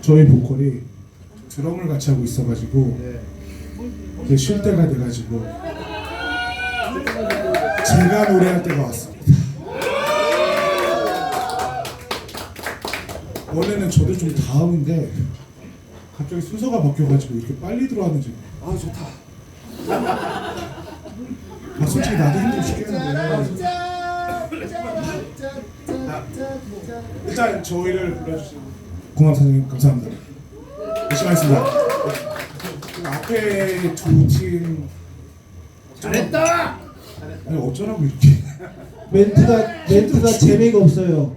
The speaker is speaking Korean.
저희 보컬이 드럼을 같이 하고 있어가지고 이제 쉴 때가 돼가지고 제가 노래할 때가 왔습니다. 원래는 저도 좀 다음인데 갑자기 순서가 바뀌어가지고 이렇게 빨리 들어왔는지 아 좋다. 아 솔직히 나도 힘들고 싶겠는데 일단 저희를 불러주신 공항 사장님 감사합니다. 열심히 하겠습니다. 그 앞에 두팀 잘했다. 아니 어쩌라고 이렇게 멘트가 멘트가 재미가 없어요.